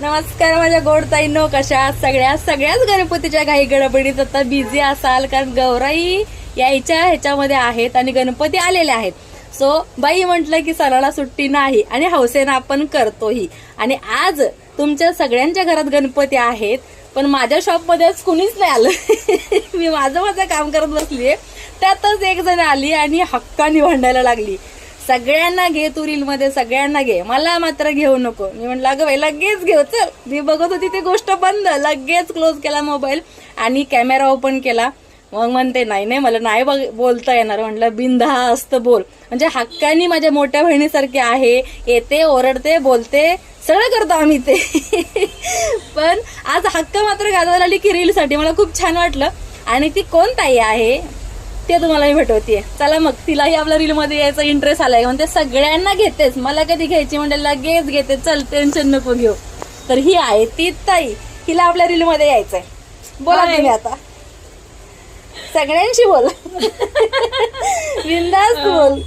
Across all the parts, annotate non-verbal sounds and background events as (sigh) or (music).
नमस्कार माझ्या गोड ताईंनो कशा सगळ्या? सगळ्याच गणपतीच्या काही गडबडीत आता बिझी असाल कारण गौराई यायच्या ह्याच्यामध्ये आहेत आणि गणपती आलेले आहेत. सो बाई म्हटलं की सणाला सुट्टी नाही आणि हौसेनं आपण करतोही. आणि आज तुमच्या सगळ्यांच्या घरात गणपती आहेत पण माझ्या शॉपमध्येच कुणीच नाही आलं. (laughs) मी माझं माझं काम करत बसलीये. त्यातच एक जण आली आणि हक्काने भांडायला लागली. सगळ्यांना घे तू रील मध्ये सगळ्यांना घे. मला मात्र घेऊ नको. मी म्हटलं अगं बाई लगेच घेऊ चल. मी बघत होती ती गोष्ट बंद. लगेच क्लोज केला मोबाईल आणि कॅमेरा ओपन केला. मग म्हणते नाही नाही मला नाही बघ बोलता येणार. म्हटलं बिनधास्त बोल. म्हणजे हक्कानी माझ्या मोठ्या बहिणीसारखी आहे. येते ओरडते बोलते सगळं करतो आम्ही ते. (laughs) पण आज हक्क मात्र गाजवायला आली की रीलसाठी मला खूप छान वाटलं. आणि ती कोण ताई आहे? ते तुम्हाला मी भेटवतीये. चला मग तिलाही आपल्या रील मध्ये यायचा इंटरेस्ट आलाय. म्हणते सगळ्यांना घेतेस. मला कधी घ्यायची? म्हणजे लगेच घेते. चल टेन्शन नको घेऊ. तर ही आहे ती ताई. हिला आपल्या रील मध्ये यायचंय. बोला. तुम्ही आता. सगळ्यांशी बोल. (laughs) बिंदास बोल.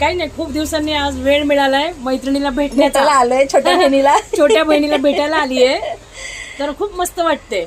काही नाही खूप दिवसांनी आज वेळ मिळालाय मैत्रिणीला भेटण्याचा. आलोय छोट्या बहिणीला. (laughs) छोट्या बहिणीला भेटायला आलीये. तर खूप मस्त वाटते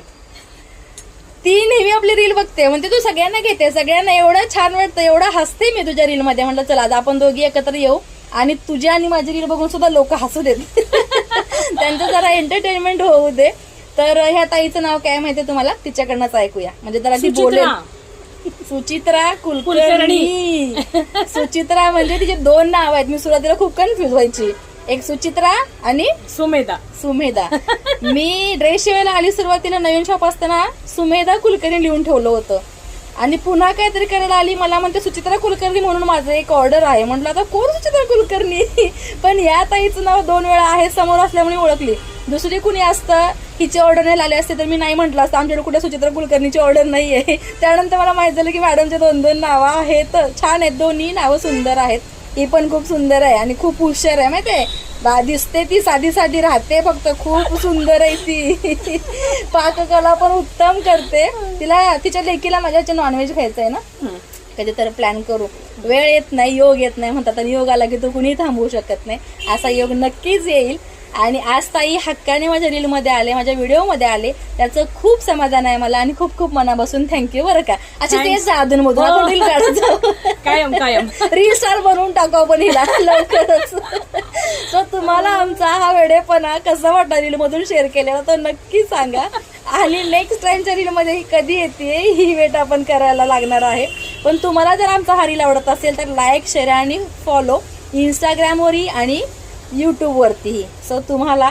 ती नेहमी आपली रील बघते. म्हणते तू सगळ्यांना घेते सगळ्यांना एवढं छान वाटतं एवढं हसते मी तुझ्या रील मध्ये म्हटलं चला आज आपण दोघी एकत्र येऊ आणि तुझी आणि माझी रील बघून सुद्धा लोक हसू देत. (laughs) त्यांचं जरा एंटरटेनमेंट होऊ दे. तर ह्या ताईचं नाव काय माहितीये तुम्हाला? तिच्याकडनंच ऐकूया. म्हणजे जरा ती बोलेल. सुचित्रा सुचित्रा कुलकर्णी. (laughs) सुचित्रा म्हणजे तिचे दोन नाव आहेत. मी सुरुवातीला खूप कन्फ्युज व्हायची. एक सुचित्रा आणि सुमेधा. सुमेधा. (laughs) मी ड्रेस शिवायला आली सुरुवातीला नवीन शॉप असताना सुमेधा कुलकर्णी लिहून ठेवलं होतं. आणि पुन्हा काहीतरी करायला आली मला म्हणते सुचित्रा कुलकर्णी म्हणून माझं एक ऑर्डर आहे. म्हटलं आता कोण सुचित्रा कुलकर्णी? (laughs) पण या ताईचं नाव दोन वेळा आहे समोर असल्यामुळे ओळखली. दुसरी कुणी असतं हिची ऑर्डर नाही आले असते तर मी नाही म्हटलं असतं. आमच्याकडे कुठे सुचित्रा कुलकर्णीची ऑर्डर नाही आहे त्यानंतर मला माहीत झालं की मॅडमचे दोन दोन नावं आहेत. छान आहेत दोन्ही नावं सुंदर आहेत. ही पण खूप सुंदर आहे आणि खूप हुशार आहे माहितीये. बा दिसते ती साधी साधी राहते फक्त. खूप सुंदर आहे ती. (laughs) पाककला पण उत्तम करते. तिला तिच्या लेकीला माझ्या नॉनव्हेज खायचं आहे ना. कधीतरी प्लॅन करू. वेळ येत नाही योग येत नाही म्हणतात. आणि योग आला की तो कुणी थांबवू शकत नाही. असा योग नक्कीच येईल. आणि आज ताई हक्काने माझ्या रीलमध्ये आले माझ्या व्हिडिओमध्ये आले. त्याचं खूप समाधान आहे मला आणि खूप खूप मनापासून थँक्यू बरं का. Thanks. तेच अधून मधून. हो. आपण रील काढत जाऊ. कायम कायम. रील स्टार बनवून टाकू आपण हिला लवकरच. सो तुम्हाला आमचा हा वेडेपणा कसा वाटला रील मधून शेअर केलेला तो नक्की सांगा. आणि नेक्स्ट टाइमच्या रील मध्ये ही कधी येते ही वेट आपण करायला लागणार आहे. पण तुम्हाला जर आमचा हा रील आवडत असेल तर लाईक शेअर आणि फॉलो इंस्टाग्रामवरही आणि यूट्यूबवरतीही सो तुम्हाला